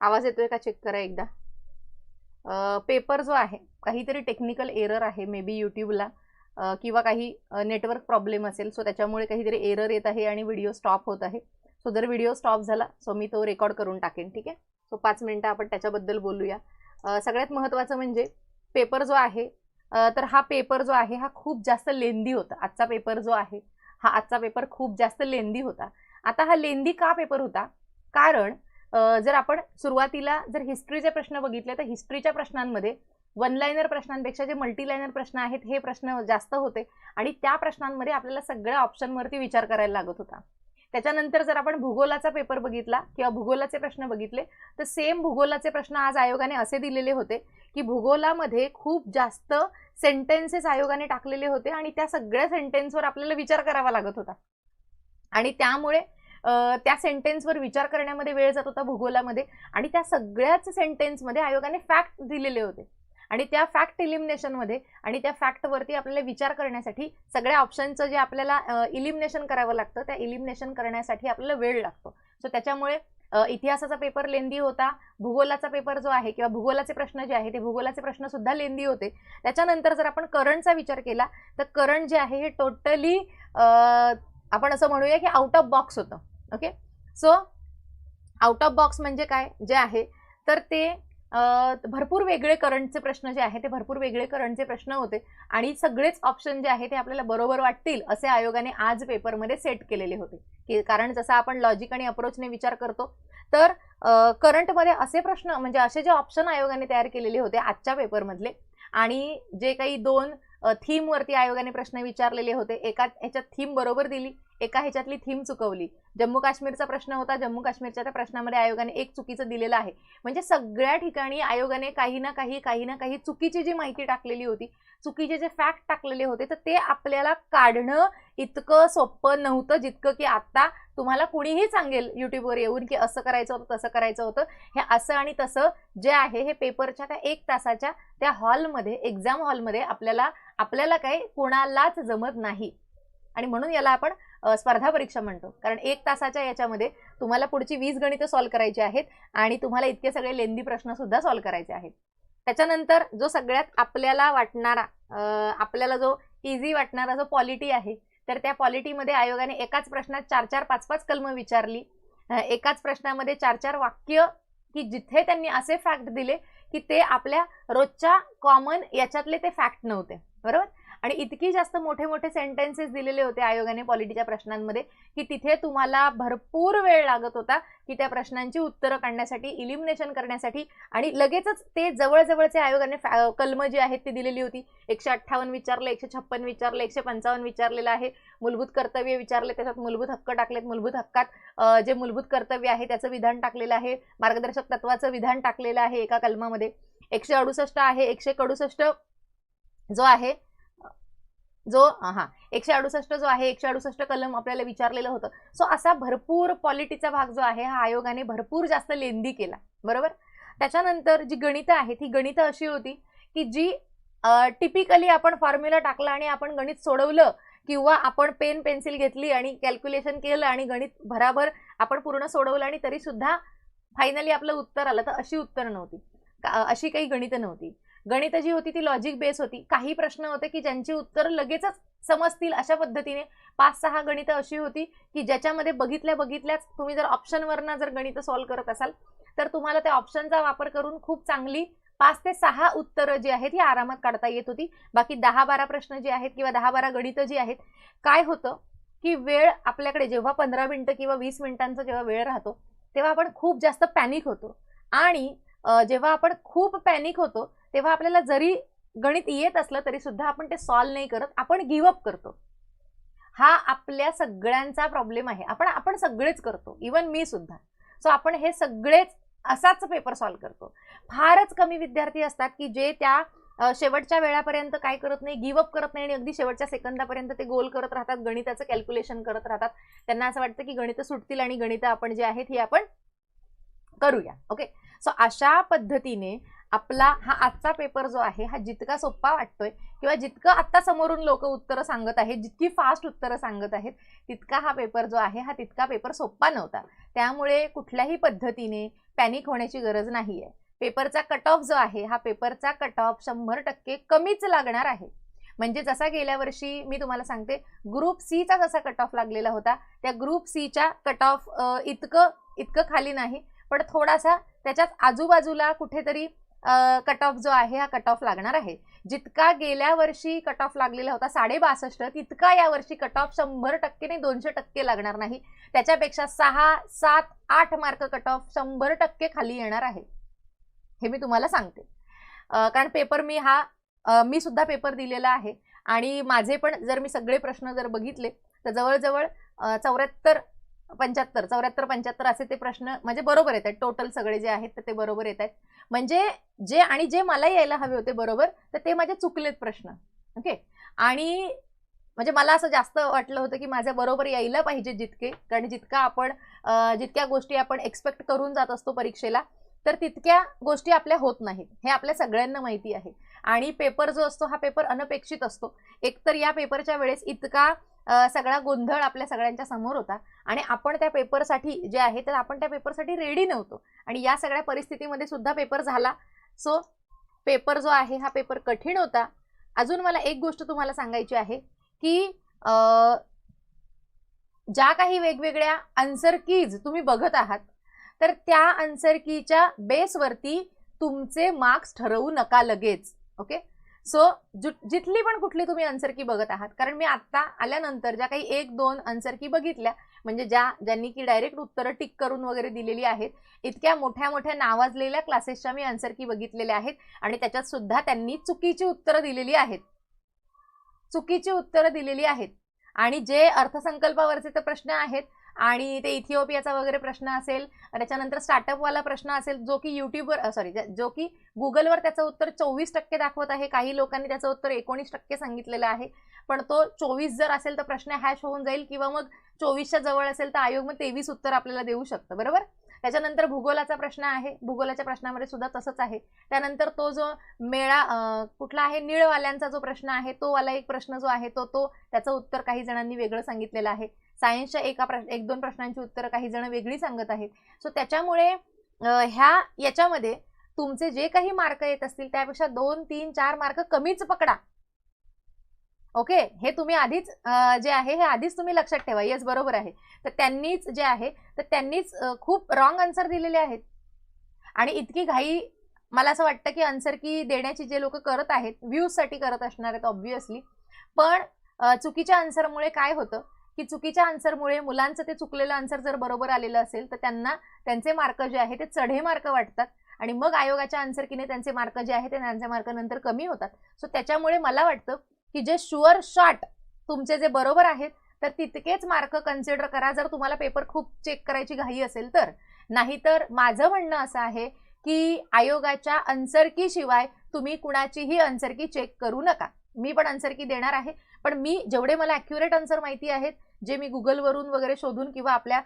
आवाज येतोय का? चेक करा एकदा. पेपर जो आहे काहीतरी टेक्निकल एरर आहे मे बी यूट्यूबला किंवा काही नेटवर्क प्रॉब्लेम असेल सो त्याच्यामुळे काहीतरी एरर येत आहे आणि व्हिडिओ स्टॉप होत आहे. सो जर व्हिडिओ स्टॉप झाला सो मी तो रेकॉर्ड करून टाकेन ठीक आहे? सो पाच मिनटं आपण त्याच्याबद्दल बोलूया. सगळ्यात महत्त्वाचं म्हणजे पेपर जो आहे तर हा पेपर जो आहे हा खूप जास्त लेंदी होता. आजचा पेपर जो आहे हा आजचा पेपर खूप जास्त लेंदी होता. आता हा लेंदी का पेपर होता? कारण जर आपण सुरुवातीला जर हिस्ट्रीचे प्रश्न बघितले तर हिस्ट्रीच्या प्रश्नांमध्ये वन लाईनर प्रश्नांपेक्षा जे मल्टीलायनर प्रश्न आहेत हे प्रश्न जास्त होते. आणि त्या प्रश्नांमध्ये आपल्याला सगळ्या ऑप्शनवरती विचार करायला लागत होता. त्याच्यानंतर जर आपण भूगोलाचा पेपर बघितला किंवा भूगोलाचे प्रश्न बघितले तर सेम भूगोलाचे प्रश्न आज आयोगाने असे दिलेले होते की भूगोलामध्ये खूप जास्त सेंटेन्सेस आयोगाने टाकलेले होते आणि त्या सगळ्या सेंटेन्सवर आपल्याला विचार करावा लागत होता. आणि त्यामुळे त्या सेंटेन्सवर विचार करण्यामध्ये वेळ जात होता भूगोलामध्ये आणि त्या सगळ्याच सेंटेन्समध्ये आयोगाने फॅक्ट दिलेले होते. आणि त्या फॅक्ट इलिमिनेशनमध्ये आणि त्या फॅक्टवरती आपल्याला विचार करण्यासाठी सगळ्या ऑप्शनचं जे आपल्याला इलिमिनेशन करावं लागतं त्या इलिमिनेशन करण्यासाठी आपल्याला वेळ लागतो. सो त्याच्यामुळे इतिहासाचा पेपर लेंदी होता भूगोलाचा पेपर जो आहे किंवा भूगोलाचे प्रश्न जे आहे ते भूगोलाचे प्रश्न सुद्धा लेंदी होते. त्याच्यानंतर जर आपण करंटचा विचार केला तर करंट जे आहे हे टोटली आपण असं म्हणूया की आउट ऑफ बॉक्स होतं. Okay so out of box म्हणजे काय? जे आहे तर ते भरपूर वेगळे करंटचे प्रश्न जे आहे ते भरपूर वेगळे करंटचे प्रश्न होते. आणि सगळेच ऑप्शन जे आहे ते आपल्याला बरोबर वाटतील असे आयोगाने आज पेपरमध्ये सेट केलेले होते. की कारण जसं आपण लॉजिक आणि अप्रोचने विचार करतो तर करंटमध्ये असे प्रश्न म्हणजे असे जे ऑप्शन आयोगाने तयार केलेले होते आजच्या पेपरमधले आणि जे काही दोन थीमवरती आयोगाने प्रश्न विचारलेले होते. एका ह्याच्यात थीम बरोबर दिली एका ह्याच्यातली थीम चुकवली. जम्मू काश्मीरचा प्रश्न होता जम्मू काश्मीरच्या त्या प्रश्नामध्ये आयोगाने एक चुकीचं दिलेलं आहे. म्हणजे सगळ्या ठिकाणी आयोगाने काही ना काही काही ना काही चुकीची जी माहिती टाकलेली होती चुकीचे जे फॅक्ट टाकलेले होते तर ते आपल्याला काढणं इतकं सोपं नव्हतं जितकं की आत्ता तुम्हाला कुणीही सांगेल युट्यूबवर येऊन की असं करायचं होतं तसं करायचं होतं. हे असं आणि तसं जे आहे हे पेपरच्या त्या एक तासाच्या त्या हॉलमध्ये एक्झाम हॉलमध्ये आपल्याला आपल्याला काही कोणालाच जमत नाही. आणि म्हणून याला आपण स्पर्धा परीक्षा म्हणतो. कारण एक तासाच्या याच्यामध्ये तुम्हाला पुढची वीस गणितं सॉल्व्ह करायची आहेत आणि तुम्हाला इतके सगळे लेंदी प्रश्न सुद्धा सॉल्व्ह करायचे आहेत. त्याच्यानंतर जो सगळ्यात आपल्याला वाटणारा आपल्याला जो इझी वाटणारा जो पॉलिटी आहे तर त्या पॉलिटीमध्ये आयोगाने एकाच प्रश्नात चार चार पाच पाच कलम विचारली. एकाच प्रश्नामध्ये चार चार वाक्य की जिथे त्यांनी असे फॅक्ट दिले की ते आपल्या रोजच्या कॉमन याच्यातले ते फॅक्ट नव्हते. आणि इतकी जास्त मोठे मोठे सेंटेन्सेस दिलेले होते आयोगाने पॉलिटीच्या प्रश्नांमध्ये की तिथे तुम्हाला भरपूर वेळ लागत होता की त्या प्रश्नांची उत्तरं काढण्यासाठी इलिमिनेशन करण्यासाठी. आणि लगेचच ते जवळजवळचे आयोगाने फॅ- कलमं जी आहेत ती दिलेली होती. एकशे अठ्ठावन्न विचारलं एकशे छप्पन विचारलं एकशे पंचावन्न विचारलेलं आहे. मूलभूत कर्तव्य विचारले त्याच्यात मूलभूत हक्क टाकलेत मूलभूत हक्कात जे मूलभूत कर्तव्य आहे त्याचं विधान टाकलेलं आहे. मार्गदर्शक तत्वाचं विधान टाकलेलं आहे एका कलमामध्ये. एकशे अडुसष्ट आहे एकशे अडुसष्ट जो आहे जो हा एकशे अडुसष्ट जो आहे एकशे अडुसष्ट कलम आपल्याला विचारलेलं होतं. सो असा भरपूर पॉलिटीचा भाग जो आहे हा आयोगाने भरपूर जास्त लेंदी केला. बरोबर? त्याच्यानंतर जी गणितं आहेत ही गणितं अशी होती की जी टिपिकली आपण फॉर्म्युला टाकला आणि आपण गणित सोडवलं किंवा आपण पेन पेन्सिल घेतली आणि कॅल्क्युलेशन केलं आणि गणित भराभर आपण पूर्ण सोडवलं आणि तरी सुद्धा फायनली आपलं उत्तर आलं. तर अशी उत्तर नव्हती. अशी काही गणितं नव्हती. गणितं जी होती ती लॉजिक बेस होती. काही प्रश्न होते की ज्यांची उत्तर लगेचच समजतील अशा पद्धतीने. पाच सहा गणितं अशी होती की ज्याच्यामध्ये बघितल्या बघितल्याच तुम्ही जर ऑप्शनवरनं जर गणितं सॉल्व्ह करत असाल तर तुम्हाला त्या ऑप्शनचा वापर करून खूप चांगली पाच ते सहा उत्तरं जी आहेत ही आरामात काढता येत होती. बाकी दहा बारा प्रश्न जे आहेत किंवा दहा बारा गणितं जी आहेत काय होतं की वेळ आपल्याकडे जेव्हा पंधरा मिनटं किंवा वीस मिनिटांचा जेव्हा वेळ राहतो तेव्हा आपण खूप जास्त पॅनिक होतो. आणि जेव्हा आपण खूप पॅनिक होतो तेव्हा आपल्याला जरी गणित येत असलं तरी सुद्धा आपण ते सॉल्व्ह नाही करत आपण गिवअप करतो. हा आपल्या सगळ्यांचा प्रॉब्लेम आहे. आपण आपण सगळेच करतो इवन मी सुद्धा. सो आपण हे सगळेच असाच पेपर सॉल्व्ह करतो. फारच कमी विद्यार्थी असतात की जे त्या शेवटच्या वेळापर्यंत काय करत नाही गिवअप करत नाही आणि अगदी शेवटच्या सेकंदापर्यंत ते गोल करत राहतात गणिताचं कॅल्क्युलेशन करत राहतात. त्यांना असं वाटतं की गणितं सुटतील आणि गणितं आपण जे आहेत ही आपण करूया. ओके सो अशा पद्धतीने आपला हा आजचा पेपर जो आहे हा जितका सोप्पा वाटतोय किंवा जितकं आत्ता समोरून लोक उत्तरं सांगत आहेत जितकी फास्ट उत्तरं सांगत आहेत तितका हा पेपर जो आहे हा तितका पेपर सोप्पा नव्हता. त्यामुळे कुठल्याही पद्धतीने पॅनिक होण्याची गरज नाही आहे पेपरचा कट ऑफ जो आहे हा पेपरचा कट ऑफ शंभर टक्के कमीच लागणार आहे. म्हणजे जसा गेल्या वर्षी मी तुम्हाला सांगते ग्रुप सीचा जसा कट ऑफ लागलेला होता त्या ग्रुप सीच्या कट ऑफ इतकं इतकं खाली नाही पण थोडासा त्याच्यात आजूबाजूला कुठेतरी कट ऑफ जो आहे हा कट ऑफ लागणार आहे. जितका गेल्या वर्षी कट ऑफ लागलेला होता साडेबासष्ट तितका या वर्षी कट ऑफ शंभर टक्के नाही दोनशे टक्के लागणार नाही. त्याच्यापेक्षा सहा सात आठ मार्क कट ऑफ शंभर टक्के खाली येणार आहे. हे मी तुम्हाला सांगते. कारण पेपर मी हा मी सुद्धा पेपर दिलेला आहे. आणि माझे पण जर मी सगळे प्रश्न जर बघितले तर जवळजवळ चौऱ्याहत्तर पंच्याहत्तर चौऱ्याहत्तर पंच्याहत्तर असे ते प्रश्न म्हणजे बरोबर येत आहेत टोटल सगळे जे आहेत तर ते बरोबर येत आहेत म्हणजे जे आणि जे मला यायला हवे होते बरोबर तर ते माझे चुकलेत प्रश्न. ओके आणि म्हणजे मला असं जास्त वाटलं होतं की माझ्या बरोबर यायला पाहिजे जितके. कारण जितका आपण जितक्या गोष्टी आपण एक्सपेक्ट करून जात असतो परीक्षेला तर तितक्या गोष्टी आपल्या होत नाहीत. हे आपल्या सगळ्यांना माहिती आहे. आणि पेपर जो असतो हा पेपर अनपेक्षित असतो. एकतर या पेपरच्या वेळेस इतका सगळा गोंधळ आपल्या सगळ्यांच्या समोर होता. आणि आपण त्या पेपरसाठी जे आहे तर आपण त्या पेपरसाठी रेडी नव्हतो. आणि या सगळ्या परिस्थितीमध्ये सुद्धा पेपर झाला. सो पेपर जो आहे हा पेपर कठीण होता. अजून मला एक गोष्ट तुम्हाला सांगायची आहे की ज्या काही वेगवेगळ्या आन्सर कीज तुम्ही बघत आहात तर त्या आन्सर कीच्या बेसवरती तुमचे मार्क्स ठरवू नका लगेच. ओके सो जिथली पण कुठली तुम्ही आन्सर की बघत आहात कारण मी आत्ता आल्यानंतर ज्या काही एक दोन आन्सर की बघितल्या म्हणजे ज्या ज्यांनी की डायरेक्ट उत्तरं टिक करून वगैरे दिलेली आहेत इतक्या मोठ्या मोठ्या नावाजलेल्या क्लासेसच्या मी आन्सर की बघितलेल्या आहेत आणि त्याच्यात सुद्धा त्यांनी चुकीची उत्तरं दिलेली आहेत. चुकीची उत्तरं दिलेली आहेत. आणि जे अर्थसंकल्पावरचे तर प्रश्न आहेत आणि ते इथिओपियाचा वगैरे प्रश्न असेल त्याच्यानंतर स्टार्टअपवाला प्रश्न असेल जो की युट्यूबवर सॉरी जो की गुगलवर त्याचं उत्तर चोवीस टक्के दाखवत आहे. काही लोकांनी त्याचं उत्तर एकोणीस टक्के सांगितलेलं आहे. पण तो चोवीस जर असेल तर प्रश्न हॅश होऊन जाईल किंवा मग चोवीसच्या जवळ असेल तर आयोग मग तेवीस उत्तर आपल्याला देऊ शकतं. बरोबर? त्याच्यानंतर भूगोलाचा प्रश्न आहे. भूगोलाच्या प्रश्नामध्ये सुद्धा तसंच आहे. त्यानंतर तो जो मेळा कुठला आहे? निळवाल्यांचा जो प्रश्न आहे तो वाला एक प्रश्न जो आहे तो तो त्याचं उत्तर काही जणांनी वेगळं सांगितलेलं आहे. सायन्सच्या एका प्रश्न एक दोन प्रश्नांची उत्तरं काही जण वेगळी सांगत आहेत. सो त्याच्यामुळे ह्या याच्यामध्ये तुमचे जे काही मार्क येत असतील त्यापेक्षा दोन तीन चार मार्क कमीच पकडा. ओके? हे तुम्ही आधीच जे आहे हे आधीच तुम्ही लक्षात ठेवा. येस बरोबर आहे. तर त्यांनीच जे आहे तर त्यांनीच खूप रॉंग आन्सर दिलेले आहेत. आणि इतकी घाई मला असं वाटतं की आन्सर की देण्याची जे लोक करत आहेत व्ह्यूजसाठी करत असणार आहेत ऑब्व्हियसली पण चुकीच्या आन्सरमुळे काय होतं? की चुकीच्या आन्सरमुळे मुलांचं ते चुकलेलं आन्सर जर बरोबर आलेलं असेल तर त्यांना त्यांचे मार्क जे आहे ते चढे मार्क वाटतात. आणि मग आयोगाच्या आन्सरकीने त्यांचे मार्क जे आहे ते त्यांचे मार्क नंतर कमी होतात. सो त्याच्यामुळे मला वाटतं की जे शुअर शॉट तुमचे जे बरोबर आहेत तर तितकेच मार्क कन्सिडर करा. जर तुम्हाला पेपर खूप चेक करायची घाई असेल तर. नाहीतर माझं म्हणणं असं आहे की आयोगाच्या अन्सरकीशिवाय तुम्ही कुणाचीही अन्सरकी चेक करू नका. मी पण अन्सरकी देणार आहे. पण मी जेवढे मला ॲक्युरेट आन्सर माहिती आहेत जे मी गुगलवरून वगैरे शोधून किंवा आपल्या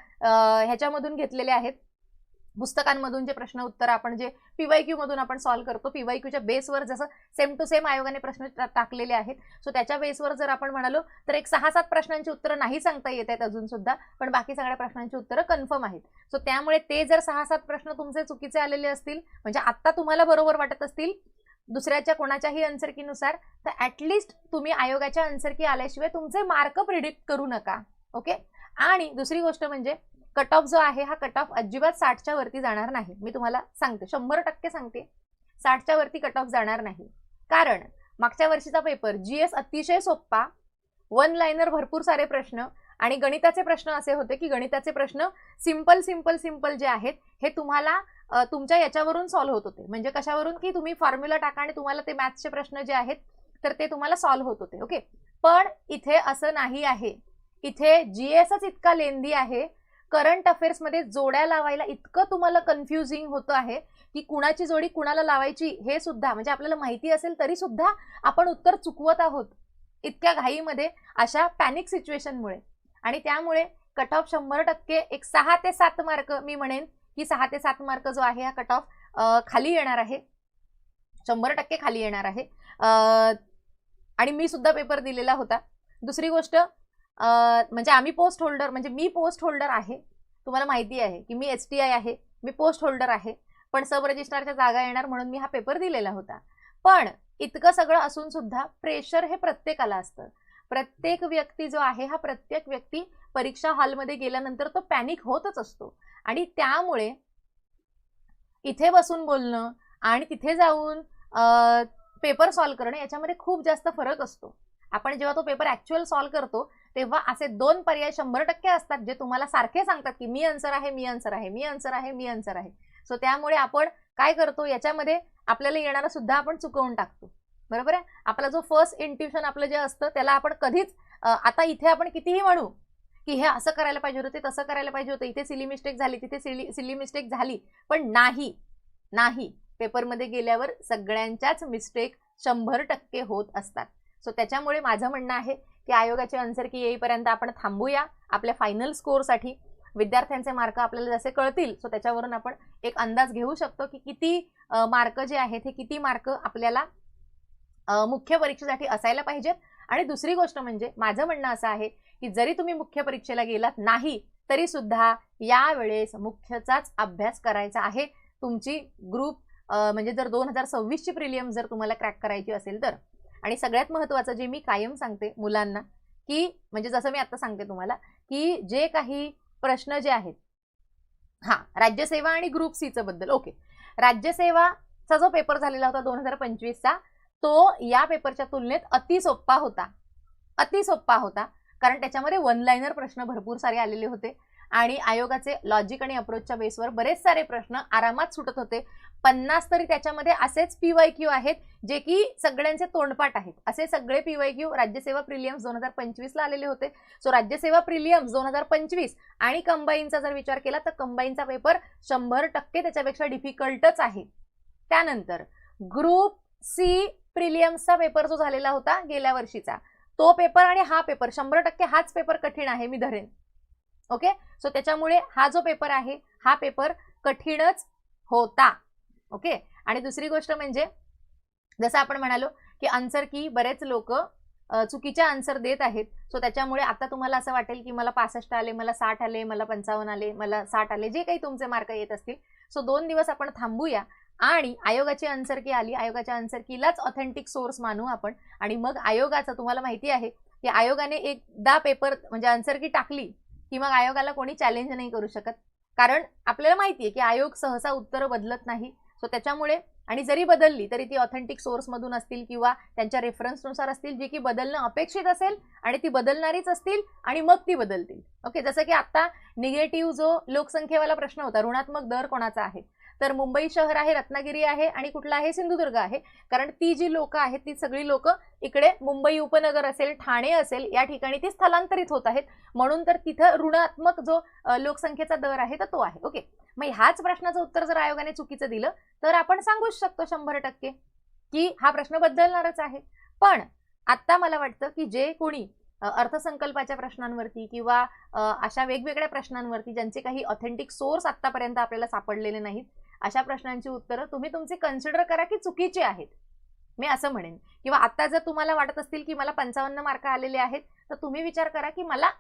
ह्याच्यामधून घेतलेले आहेत. पुस्तकांमधून जे प्रश्न उत्तर आपण जे पीवाय क्यू मधून आपण सॉल्व्ह करतो पीवाय क्यूच्या बेसवर जसं सेम टू सेम आयोगाने प्रश्न टाकलेले आहेत. सो त्याच्या बेसवर जर आपण म्हणालो तर एक सहा सात प्रश्नांची उत्तरं नाही सांगता येत आहेत अजून सुद्धा पण बाकी सगळ्या प्रश्नांची उत्तरं कन्फर्म आहेत. सो त्यामुळे ते जर सहा सात प्रश्न तुमचे चुकीचे आलेले असतील म्हणजे आत्ता तुम्हाला बरोबर वाटत असतील दुसऱ्याच्या कोणाच्याही अन्सरकीनुसार तर ॲटलिस्ट तुम्ही आयोगाच्या अन्सरकी आल्याशिवाय तुमचे मार्क प्रिडिक्ट करू नका ओके आणि दुसरी गोष्ट म्हणजे कट ऑफ जो आहे हा कट ऑफ अजिबात साठच्या वरती जाणार नाही. मी तुम्हाला सांगते शंभर टक्के सांगते. साठच्या वरती कट ऑफ जाणार नाही. कारण मागच्या वर्षीचा पेपर जी एस अतिशय सोप्पा वन लाईनर भरपूर सारे प्रश्न आणि गणिताचे प्रश्न असे होते की गणिताचे प्रश्न सिंपल सिंपल सिंपल जे आहेत हे तुम्हाला तुमच्या याच्यावरून सॉल्व्ह होत होते. म्हणजे कशावरून? की तुम्ही फॉर्म्युला टाका आणि तुम्हाला ते मॅथ्सचे प्रश्न जे आहेत तर ते तुम्हाला सॉल्व्ह होत होते. ओके पण इथे असं नाही आहे. इथे जीएसच इतका लेंदी आहे. करंट अफेअर्समध्ये जोड्या लावायला इतकं तुम्हाला कन्फ्युजिंग होतं आहे की कुणाची जोडी कुणाला लावायची हे सुद्धा म्हणजे आपल्याला माहिती असेल तरी सुद्धा आपण उत्तर चुकवत आहोत इतक्या घाईमध्ये अशा पॅनिक सिच्युएशनमुळे आणि त्यामुळे कट ऑफ शंभर टक्के एक सहा ते सात मार्क मी म्हणेन की सहा ते सात मार्क जो आहे हा कट ऑफ खाली येणार आहे. शंभर टक्के खाली येणार आहे. आणि मी सुद्धा पेपर दिलेला होता. दुसरी गोष्ट म्हणजे आम्ही पोस्ट होल्डर म्हणजे मी पोस्ट होल्डर आहे. तुम्हाला माहिती आहे की मी एस टी आय आहे मी पोस्ट होल्डर आहे. पण सब रजिस्ट्रारच्या जागा येणार म्हणून मी हा पेपर दिलेला होता. पण इतकं सगळं असून सुद्धा प्रेशर हे प्रत्येकाला असतं. प्रत्येक व्यक्ती जो आहे हा प्रत्येक व्यक्ती परीक्षा हॉलमध्ये गेल्यानंतर तो पॅनिक होतच असतो. आणि त्यामुळे इथे बसून बोलणं आणि तिथे जाऊन पेपर सॉल्व करणं याच्यामध्ये खूप जास्त फरक असतो. आपण जेव्हा तो पेपर ऍक्च्युअल सॉल्व करतो तेव्हा असे दोन पर्याय शंभर टक्के असतात जे तुम्हाला सारखे सांगतात की मी आन्सर आहे मी आन्सर आहे मी आन्सर आहे मी आन्सर आहे. सो त्यामुळे आपण काय करतो याच्यामध्ये आपल्याला येणारा सुद्धा आपण चुकवून टाकतो. बरोबर आहे? आपला जो फर्स्ट इंट्युशन आपलं जे असतं त्याला आपण कधीच आता इथे आपण कितीही म्हणू की हे असं करायला पाहिजे होतं ते तसं करायला पाहिजे होतं इथे सिली मिस्टेक झाली तिथे सिली सिली मिस्टेक झाली. पण नाही नाही. पेपरमध्ये गेल्यावर सगळ्यांच्याच मिस्टेक शंभर टक्के होत असतात. सो त्याच्यामुळे माझं म्हणणं आहे की आयोगाचे आन्सर की येईपर्यंत आपण थांबूया आपल्या फायनल स्कोअरसाठी विद्यार्थ्यांचे मार्क आपल्याला जसे कळतील सो त्याच्यावरून आपण एक अंदाज घेऊ शकतो की किती मार्क जे आहेत हे किती मार्क आपल्याला मुख्य परीक्षेसाठी असायला पाहिजेत. आणि दुसरी गोष्ट म्हणजे माझं म्हणणं असं आहे की जरी तुम्ही मुख्य परीक्षेला गेलात नाही तरी सुद्धा यावेळेस मुख्यचाच अभ्यास करायचा आहे. तुमची ग्रुप म्हणजे जर दोन हजार सव्वीसची प्रिलियम जर तुम्हाला क्रॅक करायची असेल तर. आणि सगळ्यात महत्त्वाचं जे मी कायम सांगते मुलांना की म्हणजे जसं मी आता सांगते तुम्हाला की जे काही प्रश्न जे आहेत हा राज्यसेवा आणि ग्रुप सीचं बद्दल ओके. राज्यसेवाचा जो पेपर झालेला होता दोन हजार पंचवीसचा तो या पेपरच्या तुलनेत अतिसोप्पा होता. अतिसोप्पा होता. कारण त्याच्यामध्ये वन लाईनर प्रश्न भरपूर सारे आलेले होते. आणि आयोगाचे लॉजिक आणि अप्रोचच्या बेसवर बरेच सारे प्रश्न आरामात सुटत होते. पन्नास तरी त्याच्यामध्ये असेच पीवाय क्यू आहेत जे की सगळ्यांचे तोंडपाठ आहेत. असे सगळे पी वाय क्यू राज्यसेवा प्रिलियम्स दोन हजार पंचवीसला आलेले होते. सो राज्यसेवा प्रिलियम्स दोन हजार पंचवीस आणि कंबाईनचा जर विचार केला तर कंबाईनचा पेपर शंभर टक्के त्याच्यापेक्षा डिफिकल्टच आहे. त्यानंतर ग्रुप सी प्रिलियम्सचा पेपर जो झालेला होता गेल्या वर्षीचा तो पेपर आणि हा पेपर शंभर टक्के हाच पेपर कठीण आहे मी धरेन. ओके? सो त्याच्यामुळे हा जो पेपर आहे हा पेपर कठीणच होता. ओके? आणि दुसरी गोष्ट म्हणजे जसं आपण म्हणालो की आन्सर की बरेच लोक चुकीच्या आन्सर देत आहेत. सो त्याच्यामुळे आता तुम्हाला असं वाटेल की मला पासष्ट आले मला साठ आले मला पंचावन्न आले मला साठ आले जे काही तुमचे मार्क येत असतील. सो दोन दिवस आपण थांबूया. आणि आयोगाची आन्सर की आली आयोगाच्या आन्सर कीलाच ऑथेंटिक सोर्स मानू आपण. आणि मग आयोगाचं तुम्हाला माहिती आहे की आयोगाने एकदा पेपर म्हणजे आन्सर की टाकली की मग आयोगाला कोणी चॅलेंज नाही करू शकत. कारण आपल्याला माहिती आहे की आयोग सहसा उत्तरं बदलत नाही. सो त्याच्यामुळे आणि जरी बदलली तरी ती ऑथेंटिक सोर्समधून असतील किंवा त्यांच्या रेफरन्सनुसार असतील जी की बदलणं अपेक्षित असेल आणि ती बदलणारीच असतील आणि मग ती बदलतील. ओके जसं की आता निगेटिव्ह जो लोकसंख्येवाला प्रश्न होता ऋणात्मक दर कोणाचा आहे? तर मुंबई शहर आहे रत्नागिरी आहे आणि कुठला आहे? सिंधुदुर्ग आहे. कारण ती जी लोकं आहेत ती सगळी लोक इकडे मुंबई उपनगर असेल ठाणे असेल या ठिकाणी ती स्थलांतरित होत आहेत. म्हणून तर तिथं ऋणात्मक जो लोकसंख्येचा दर आहे तर तो आहे. ओके. मग ह्याच प्रश्नाचं उत्तर जर आयोगाने चुकीचं दिलं तर आपण सांगूच शकतो शंभर टक्के की हा प्रश्न बदलणारच आहे. पण आता मला वाटतं की जे कोणी अर्थसंकल्पाच्या प्रश्नांवरती किंवा अशा वेगवेगळ्या प्रश्नांवरती ज्यांचे काही ऑथेंटिक सोर्स आत्तापर्यंत आपल्याला सापडलेले नाहीत अशा प्रश्नांची उत्तरं तुम्ही तुमची कन्सिडर करा की चुकीची आहेत. मी असं म्हणेन. किंवा आता जर तुम्हाला वाटत असतील की मला पंचावन्न मार्क आलेले आहेत तर तुम्ही विचार करा की मला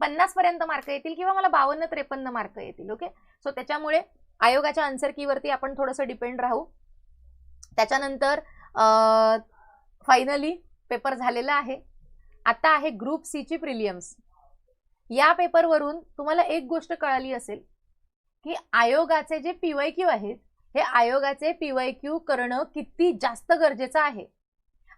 पन्नास पर्यंत मार्क येतील किंवा मला बावन्न त्रेपन्न मार्क येतील ओके सो त्याच्यामुळे आयोगाच्या आन्सर कीवरती आपण थोडंसं डिपेंड राहू. त्याच्यानंतर फायनली पेपर झालेला आहे. आता आहे ग्रुप सीची प्रिलियम्स या पेपरवरून तुम्हाला एक गोष्ट कळाली असेल. की आयोगाचे जे पीवाय क्यू आहेत हे आयोगाचे पीवाय क्यू करणं किती जास्त गरजेचं आहे.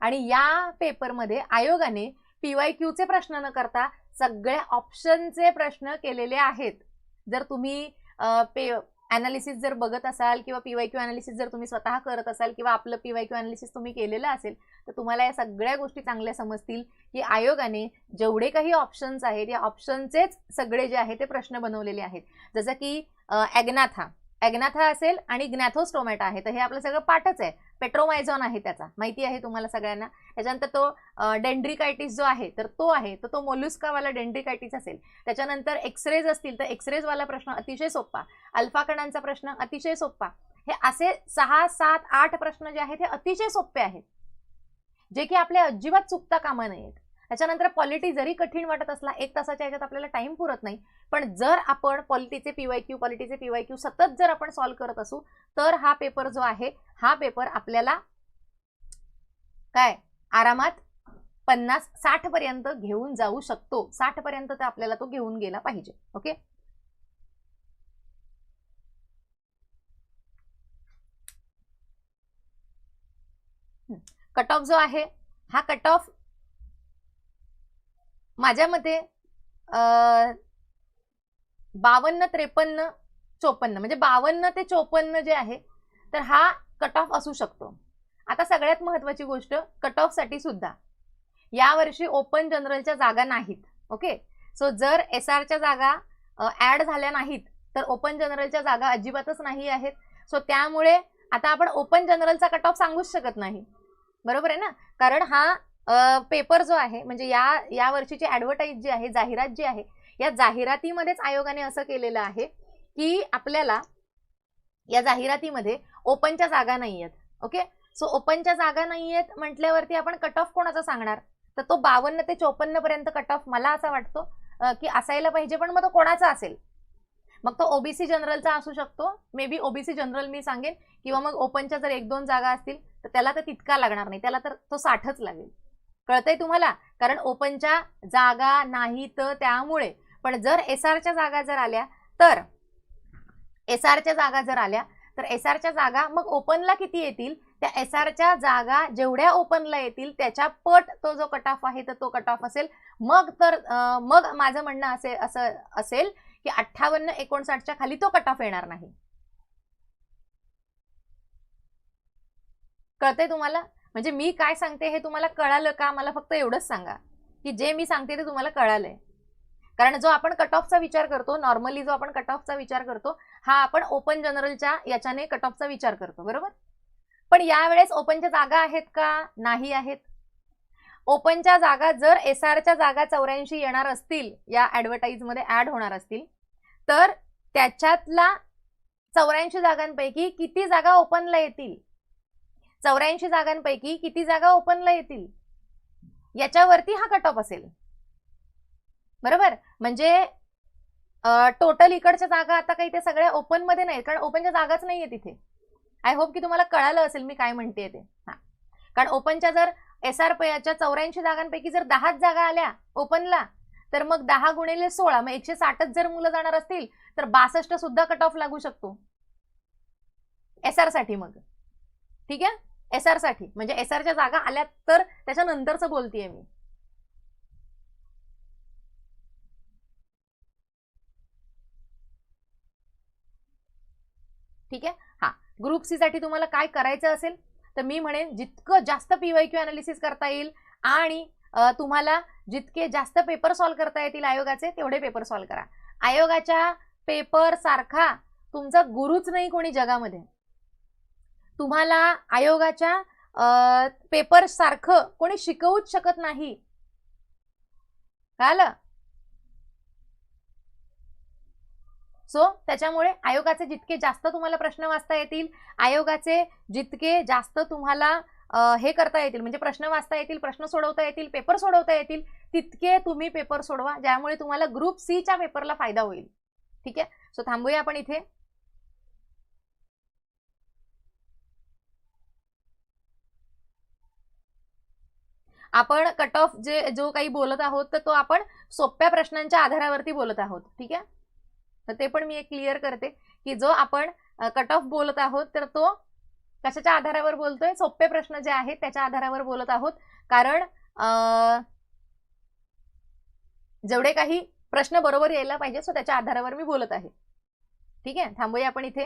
आणि या पेपरमध्ये आयोगाने पीवाय क्यूचे प्रश्न न करता सगळ्या ऑप्शनचे प्रश्न केलेले आहेत. जर तुम्ही पे अनालिसिस जर बघत असाल किंवा पीवाय क्यू अनालिसिस जर तुम्ही स्वतः करत असाल किंवा आपलं पीवाय क्यू अनालिसिस तुम्ही केलेलं असेल तर तुम्हाला या सगळ्या गोष्टी चांगल्या समजतील की आयोगाने जेवढे काही ऑप्शन्स आहेत या ऑप्शनचेच सगळे जे आहे ते प्रश्न बनवलेले आहेत. जसं की ॲग्नाथा ॲग्नाथा असेल आणि ग्नॅथोस्टोमॅटा आहे. तर हे आपलं सगळं पाठच आहे. पेट्रोमायझॉन आहे त्याचा. माहिती आहे तुम्हाला सगळ्यांना? त्याच्यानंतर तो डेंड्रिकायटिस जो आहे तर तो आहे तर तो मोलुस्कावाला डेंड्रिकायटिस असेल. त्याच्यानंतर एक्सरेज असतील तर एक्सरेजवाला प्रश्न अतिशय सोपा. अल्फा कणांचा प्रश्न अतिशय सोपा. हे असे सहा सात आठ प्रश्न जे आहेत हे अतिशय सोपे आहेत. जे की आपल्या अजिबात चुकता कामा नयेत. त्याच्यानंतर पॉलिटी जरी कठीण वाटत असला एक तासाच्या ह्याच्यात आपल्याला टाइम पुरत नाही पण जर आपण पॉलिटीचे पीवाय क्यू पॉलिटीचे पीवाय क्यू सतत जर आपण सॉल्व्ह करत असू तर हा पेपर जो आहे हा पेपर आपल्याला काय? आरामात पन्नास साठ पर्यंत घेऊन जाऊ शकतो. साठ पर्यंत तर आपल्याला तो घेऊन गेला पाहिजे. ओके? कट ऑफ जो आहे हा कट ऑफ माझ्या मते बावन्न त्रेपन्न चोपन्न म्हणजे बावन्न ते चोपन्न जे आहे तर हा कट ऑफ असू शकतो. आता सगळ्यात महत्वाची गोष्ट कट ऑफसाठी सुद्धा. यावर्षी ओपन जनरलच्या जागा नाहीत ओके सो जर एस आरच्या जागा ऍड झाल्या नाहीत तर ओपन जनरलच्या जागा अजिबातच नाही आहेत. सो त्यामुळे आता आपण ओपन जनरलचा कट ऑफ सांगूच शकत नाही. बरोबर आहे ना? कारण हा पेपर जो आहे म्हणजे या या वर्षीची ऍडव्हर्टाईज जी आहे जाहिरात जी आहे या जाहिरातीमध्येच आयोगाने असं केलेलं आहे की आपल्याला या जाहिरातीमध्ये ओपनच्या जागा नाही आहेत ओके सो ओपनच्या जागा नाही आहेत म्हटल्यावरती आपण कट ऑफ कोणाचा सांगणार? तर तो बावन्न ते चोपन्न पर्यंत कट ऑफ मला असा वाटतो की असायला पाहिजे पण मग तो कोणाचा असेल? मग तो ओबीसी जनरलचा असू शकतो. मे बी ओबीसी जनरल मी सांगेन किंवा मग ओपनच्या जर एक दोन जागा असतील तर त्याला तर तितका लागणार नाही. त्याला तर तो साठच लागेल. कळतंय तुम्हाला? कारण ओपनच्या जागा नाही तर त्यामुळे पण जर एस आरच्या जागा जर आल्या तर एस आरच्या जागा जर आल्या तर एस आरच्या जागा मग ओपनला किती येतील? त्या एस आरच्या जागा जेवढ्या ओपनला येतील त्याच्या पट तो जो कट ऑफ आहे तर तो कट ऑफ असेल. मग तर मग माझं म्हणणं असे असं असेल की अठ्ठावन्न एकोणसाठच्या खाली तो कट ऑफ येणार नाही. कळतंय तुम्हाला? म्हणजे मी काय सांगते हे तुम्हाला कळालं का? मला फक्त एवढंच सांगा. की जे मी सांगते ते तुम्हाला कळालंय. कारण जो आपण कट ऑफचा विचार करतो नॉर्मली जो आपण कट ऑफचा विचार करतो हा आपण ओपन जनरलच्या याच्याने कट ऑफचा विचार करतो बरोबर? पण यावेळेस ओपनच्या जागा आहेत का? नाही आहेत. ओपनच्या जागा जर एस आरच्या जागा चौऱ्याऐंशी येणार असतील या ॲडव्हर्टाईजमध्ये ऍड होणार असतील तर त्याच्यातला चौऱ्याऐंशी जागांपैकी किती जागा ओपनला येतील? चौऱ्याऐंशी जागांपैकी किती जागा ओपनला येतील? याच्यावरती हा कट ऑफ असेल. बरोबर? म्हणजे टोटल इकडच्या जागा आता काही ते सगळ्या ओपनमध्ये नाहीत कारण ओपनच्या जागाच नाहीये तिथे. आय होप की तुम्हाला कळालं असेल मी काय म्हणते ते. हा. कारण ओपनच्या जर एस आर पीच्या चौऱ्याऐंशी जागांपैकी जर दहाच जागा आल्या ओपनला तर मग दहा गुणिले सोळा मग एकशे साठच जर मुलं जाणार असतील तर बासष्ट सुद्धा कट ऑफ लागू शकतो. एस आरसाठी मग. ठीक आहे? एस आरसाठी. म्हणजे एस आरच्या जागा आल्या तर त्याच्यानंतरच बोलतीये मी. ठीक आहे? हा. ग्रुप सी साठी तुम्हाला काय करायचं असेल? तर मी म्हणेन जितकं जास्त पीवाय क्यू अनालिसिस करता येईल आणि तुम्हाला जितके जास्त पेपर सॉल्व्ह करता येतील आयोगाचे तेवढे पेपर सॉल्व्ह करा. आयोगाच्या पेपर सारखा तुमचा गुरुच नाही कोणी जगामध्ये. तुम्हाला आयोगाच्या पेपर सारखं कोणी शिकवूच शकत नाही. कळलं? सो त्याच्यामुळे आयोगाचे जितके जास्त तुम्हाला प्रश्न वाचता येतील आयोगाचे जितके जास्त तुम्हाला हे करता येतील म्हणजे प्रश्न वाचता येतील प्रश्न सोडवता येतील पेपर सोडवता येतील तितके तुम्ही पेपर सोडवा ज्यामुळे तुम्हाला ग्रुप सीच्या पेपरला फायदा होईल. ठीक आहे? सो थांबूया आपण इथे. आपण कट ऑफ जे जो काही बोलत आहोत तर तो आपण सोप्या प्रश्नांच्या आधारावरती बोलत आहोत. ठीक आहे? तर ते पण मी एक क्लिअर करते की जो आपण कट ऑफ बोलत आहोत तर तो कशाच्या आधारावर बोलतोय? सोपे प्रश्न जे आहेत त्याच्या आधारावर बोलत आहोत. कारण जेवढे काही प्रश्न बरोबर यायला पाहिजे सो त्याच्या आधारावर मी बोलत आहे. ठीक आहे? थांबूया आपण इथे.